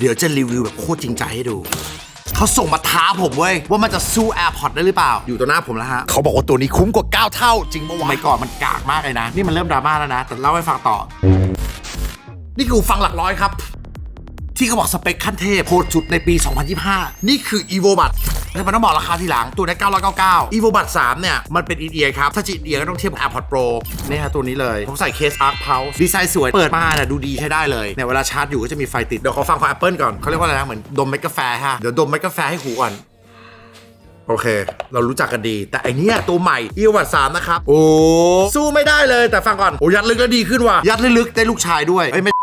เดี๋ยวจะรีวิวแบบโคตรจริงใจให้ดู เขาส่งมาท้าผมเว้ย ว่ามันจะสู้ AirPod ได้หรือเปล่า อยู่ต่อหน้าผมแล้วฮะ เขาบอกว่าตัวนี้คุ้มกว่า 9 เท่า จริงปะวะไม่ก่อนมันกากมากเลยนะ นี่มันเริ่มดราม่าแล้วนะ แต่เล่าให้ฟังต่อ นี่คือฟังหลักร้อยครับ ที่เขาบอกสเปคขั้นเทพโหดสุดในปี 2025 นี่คือ evo b u d แต่มันต้องบอกราคาทีหลังตัวนี้999 evo b u d 3เนี่ย มันเป็น in ear ครับ ถ้าจะ in ear ก็ต้องเทียบกับ AirPods Pro เนี่ยฮะตัวนี้เลย ผมใส่เคส Arc Pulse ดีไซน์สวย เปิดมาเนี่ยดูดีใช้ได้เลยเนี่ยเวลาชาร์จอยู่ก็จะมีไฟติด เดี๋ยวขอฟังของ Apple ก่อนเขาเรียกว่าอะไรนะเหมือนดมเมกาแฟฮะเดี๋ยวดมเมกาแฟให้หูก่อนโอเค เรารู้จักกันดี แต่ไอเนี้ยตัวใหม่ e o b u d 3นะครับ โอ้ สู้ไม่ได้เลยแต่ฟังก่อน โอ้ ยัดลึกแล้วดีขึ้นว่ะ ยัดลึกๆได้ลูกชายด้วย เอ้ยไม่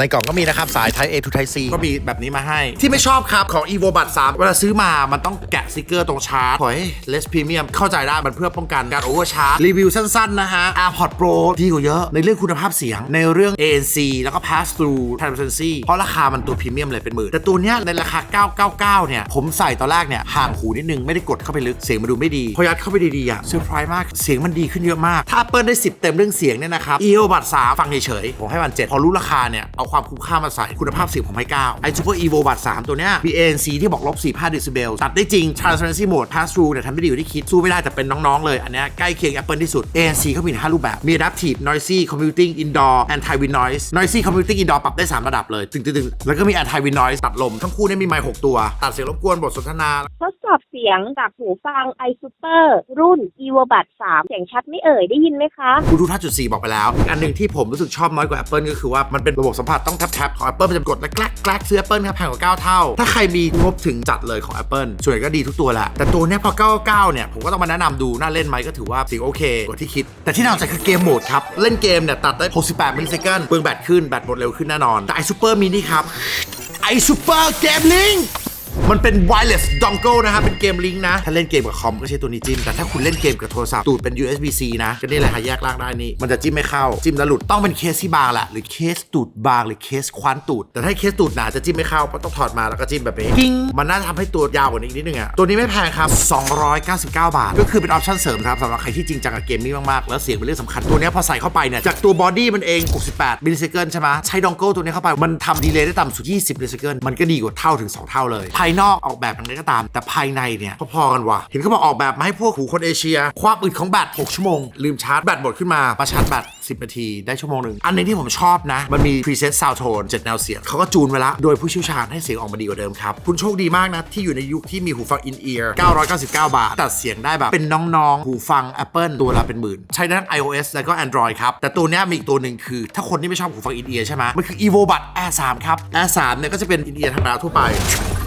ในกล่องก็มีนะครับ สาย Type A to Type C ก็มีแบบนี้มาให้ ที่ไม่ชอบครับของ evo bud 3 เวลาซื้อมามันต้องแกะสติกเกอร์ตรงชาร์จหอย less premium เข้าใจได้มันเพื่อป้องกันการ overcharge รีวิวสั้นๆนะฮะ AirPods Pro ดีกว่าเยอะในเรื่องคุณภาพเสียงในเรื่อง ANC แล้วก็ pass through transparency เพราะราคามันตัวพรีเมียมเลยเป็นหมื่นแต่ตัวเนี้ยในราคา 999 เนี่ย ผมใส่ตอนแรกเนี่ยห่างหูนิดนึงไม่ได้กดเข้าไปลึกเสียงมันดูไม่ดี พอยัดเข้าไปดีๆอะเซอร์ไพรส์มากเสียงมันดีขึ้นเยอะมากถ้า Apple ได้ 10 เต็มเรื่องเสียงเนี่ยนะครับ evo bud 3ฟังเฉยๆผมให้มัน7พอรู้ราคาเนี่ยเอาความคุ้มค่ามาใส่คุณภาพเสียงผมให้9ไอ้ Super Evo Bud 3ตัวเนี้ยมี ANC ที่บอกลบ45 decibel ตัดได้จริง transparency mode pass through เนี่ยทำได้ดีกว่าที่คิดสู้ไม่ได้แต่เป็นน้องๆเลย อันเนี้ยใกล้เคียง Apple ที่สุด ANC เขามี5รูปแบบมี adaptive noisy commuting indoor anti wind noise noisy commuting indoor ปรับได้ 3 ระดับเลยตึงๆๆแล้วก็มี anti wind noise ตัดลมทั้งคู่เนี่ยมีไมค์6ตัว ตัดเสียงรบกวนบทสนทนาทดสอบเสียงจากหูฟัง iSuper รุ่น evoBud 3เสียงชัดไม่เอ่ยได้ยินไหมคะบลูทูธ5.4บอกไปแล้ว อันหนึ่งที่ผมรู้สึกชอบน้อยกว่า Apple ก็คือว่ามันเป็นระบบสัมผัสต้องแท็บๆของ Apple มันจะกดแล้วแกลกแกลกซื้อ Apple ครับแพงกว่า 9 เท่า ถ้าใครมีงบถึงจัดเลยของ Apple ส่วนใหญ่ก็ดีทุกตัวแหละ แต่ตัวเนี้ยพอ 99 เนี่ย ผมก็ต้องมาแนะนำดู น่าเล่นไหมก็ถือว่าสิ่งโอเคกว่าที่คิด แต่ที่น่าสนใจคือเกมโหมดครับ เล่นเกมเนี่ยตัดได้ 68มิลลิเซคันเปลืองแบตขึ้นแบตหมดเร็วขึ้นแน่นอนแต่ไอซูเปอร์มินิครับ iSuper Game Link มั มันเป็น wireless dongle นะครับเป็นเกมลิงก์นะ ถ้าเล่นเกมกับคอมก็ใช้ตัวนี้จิ้ม แต่ถ้าคุณเล่นเกมกับโทรศัพท์ตูดเป็น USB-C นะ ก็นี่แหละฮะแยกลางได้นี่มันจะจิ้มไม่เข้า จิ้มแล้วหลุดต้องเป็นเคสที่บางแหละหรือเคสตูดบางหรือเคสคว้านตูด แต่ถ้าเคสตูดหนาจะจิ้มไม่เข้าเพราะต้องถอดมาแล้วก็จิ้มแบบนี้กิ้งมันน่าจะทำให้ตัวยาวกว่านี้อีกนิดนึงอะตัวนี้ไม่แพงครับ299 บาท ก็คือเป็นออปชั่นเสริมครับสำหรับใครที่จริงจังกับเกมนี้มากๆแล้วเสียงเป็นเรื่องสำคัญตัวนี้พอใส่เข้าไปเนี่ยจากตัวบอดี้มันเอง 68มิลลิเซคันใช่ไหมใช้ดองเกิลตัวนี้เข้าไปมันทำดีเลย์ได้ต่ำสุด 20มิลลิเซคันมันก็ดีกว่าเท่าถึง 2 เท่าเลยายนอกออกแบบอย่างไรก็ตาม แต่ภายในเนี่ยพอๆกันว่ะเห็นเขาบอกออกแบบมาให้พวกหูคนเอเชีย ความอึดของแบต6ชั่วโมง ลืมชาร์จแบตหมดขึ้นมามาชาร์จแบต10 นาทีได้ชั่วโมงหนึ่งอันหนึงที่ผมชอบนะ มันมี preset sound tone 7แนวเสียงเขาก็จูนไว้ละ โดยผู้เชี่ยวชาญให้เสียงออกมาดีกว่าเดิมครับ คุณโชคดีมากนะ ที่อยู่ในยุคที่มีหูฟัง in ear 999 บาท ตัดเสียงได้แบบเป็นน้องๆ หูฟัง Apple ตัวละเป็นหมื่น ใช้ได้ทั้ง iOS แล้วก็ Android ครับ แต่ตัวเนี้ยมีอีกตัวหนึ่งคือ ถ้าคนที่ไม่ชอบหูฟัง in ear ใช่ไหมมันคือ evo bud air 3ครับ air 3เนี่ยก็จะเป็น in ear ธรรมดาทั่วไป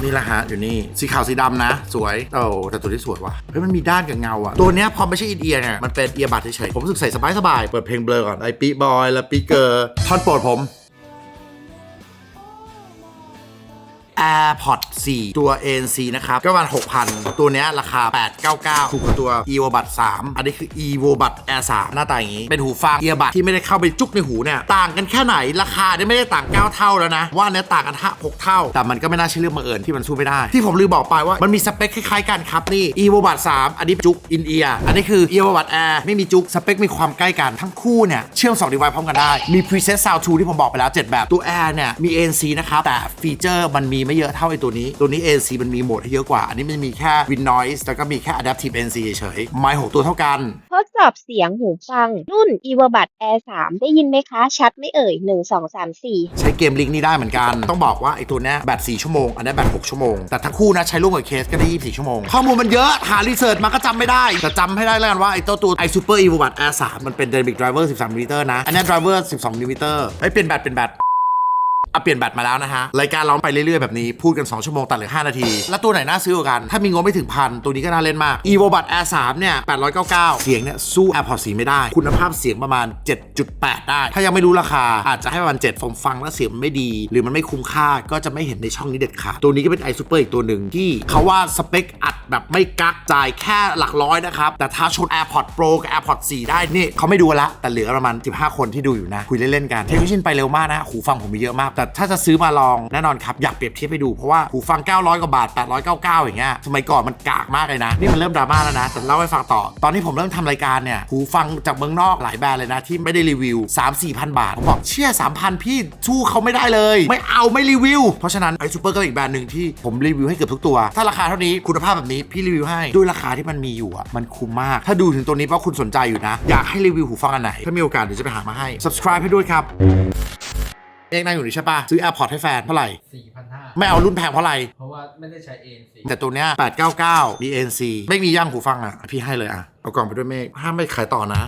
นี่แหละฮะอยู่นี่ สีขาวสีดำนะ สวยโอ้แต่ตัวนี้สวยว่ะเฮ้ยมันมีด้านกับเงาอะตัวเนี้ยพอไม่ใช่อินเอียร์เนี่ยมันเป็นเอียร์บัดเฉยๆผมรู้สึกใส่สบายๆเปิดเพลงเบลอก่อนไอปีบอยและปีเกอร์ท่อนโปรดผม AirPods 4 ตัว ANC นะครับ ก็ประมาณ 6,000 ตัวเนี้ยราคา 899 ถูกกว่าตัว EVO Buds 3อันนี้คือ EVO Buds Air 3 หน้าตาอย่างนี้ เป็นหูฟัง earbud ที่ไม่ได้เข้าไปจุกในหูเนี่ย ต่างกันแค่ไหน ราคาเนี่ยไม่ได้ต่าง 9 เท่าแล้วนะ ว่าเนี้ยต่างกัน6เท่า แต่มันก็ไม่น่าใช่เรื่องบังเอิญที่มันสู้ไม่ได้ ที่ผมลืมบอกไปว่ามันมีสเปคคล้ายๆกันครับนี่ EVO Buds 3อันนี้จุก in ear อันนี้คือ EVO Buds Air ไม่มีจุกสเปคมีความใกล้กันทั้งคู่เนี่ยเชื่อม2 device พร้อมกันได้มี preset sound ที่ผมบอกไปแล้ว 7 แบบตัว Air เนี่ยมี ANC นะครับแต่ฟีเจอร์มันมีไม่เยอะเท่าไอตัวนี้ ตัวนี้ ANC มันมีโหมดให้เยอะกว่า อันนี้มันมีแค่ Win Noise แล้วก็มีแค่ Adaptive ANC เฉยๆไมค์หกตัวเท่ากัน ทดสอบเสียงหูฟัง รุ่น evoBud Air 3 ได้ยินไหมคะ ชัดไม่เอ่ย 1 2 3 4 ใช้เกมลิงก์นี้ได้เหมือนกัน ต้องบอกว่าไอ้ตัวเนี้ยแบต4ชั่วโมง อันนี้แบต6ชั่วโมง แต่ทั้งคู่นะใช้ร่วมกับเคสก็ได้24ชั่วโมง ข้อมูลมันเยอะ หารีเสิร์ชมาก็จำไม่ได้ แต่จำให้ได้แล้วกันว่าไอ้ตัวตัว i Super Evo Buds Air 3มันเป็น Dynamic Driver 13มิลลิเมตรนะ อันนี้ Driver 12มิลลิเมตรเฮ้ยเปลี่ยนแบตเป็นแบต อะเปลี่ยนแบตมาแล้วนะฮะ รายการเราไปเรื่อยๆ แบบนี้ พูดกัน 2 ชั่วโมง ตัดเหลือ 5 นาที แล้วตัวไหนน่าซื้อกว่ากัน ถ้ามีงบไม่ถึงพัน ตัวนี้ก็น่าเล่นมาก evo bud air 3เนี่ย 899 เสียงเนี่ย สู้ airpods 4ไม่ได้ คุณภาพเสียงประมาณ 7.8 ได้ ถ้ายังไม่รู้ราคาอาจจะให้ประมาณ7ผมฟังแล้วเสียงมันไม่ดี หรือมันไม่คุ้มค่าก็จะไม่เห็นในช่องนี้เด็ดขาดตัวนี้ก็เป็น i super อีกตัวหนึ่งที่เขาว่าสเปคอัดแบบไม่กักจ่ายแค่หลักร้อยนะครับแต่ถ้าชน AirPods Pro กับ AirPods 4 ได้นี่เขาไม่ดูละแต่เหลือประมาณ 15 คนที่ดูอยู่นะคุยเล่นๆกันเทคโนโลยีไปเร็วมากนะหูฟังผมมีเยอะมากแต่ถ้าจะซื้อมาลองแน่นอนครับอยากเปรียบเทียบไปดูเพราะว่าหูฟัง 900 กว่าบาท 899 อย่างเงี้ยสมัยก่อนมันกากมากเลยนะ นี่มันเริ่มดราม่าแล้วนะแต่เล่าให้ฟังต่อ ตอนที่ผมเริ่มทำรายการเนี่ยหูฟังจากเมืองนอกหลายแบรนด์เลยนะที่ไม่ได้รีวิว 3 4พันบาทผมบอกเชี่ย3,000 พี่สู้เขาไม่ได้เลย ไม่เอาไม่รีวิว เพราะฉะนั้นไอซูเปอร์ก็เป็นอีกแบรนด์หนึ่งที่ผมรีวิวให้เกือบทุกตัว ถ้าราคาเท่านี้คุณภาพแบบนี้พี่รีวิวให้ด้วยราคาที่มันมีอยู่อะมันคุ้มมาก ถ้าดูถึงตัวนี้เพราะคุณสนใจอยู่นะ อยากให้รีวิวหูฟังอันไหนถ้ามีโอกาสเดี๋ยวจะไปหามาให้ subscribe ให้ด้วยครับ เอกนั่งอยู่นี่ใช่ปะซื้อ AirPods ให้แฟนเท่าไหร่4,500ไม่เอารุ่นแพงเพราะอะไรเพราะว่าไม่ได้ใช้ ANC แต่ตัวเนี้ย899 BNC ไม่มีย่างหูฟังอะ พี่ให้เลยอะ เอากล่องไปด้วยเมฆห้ามไม่ขายต่อนะ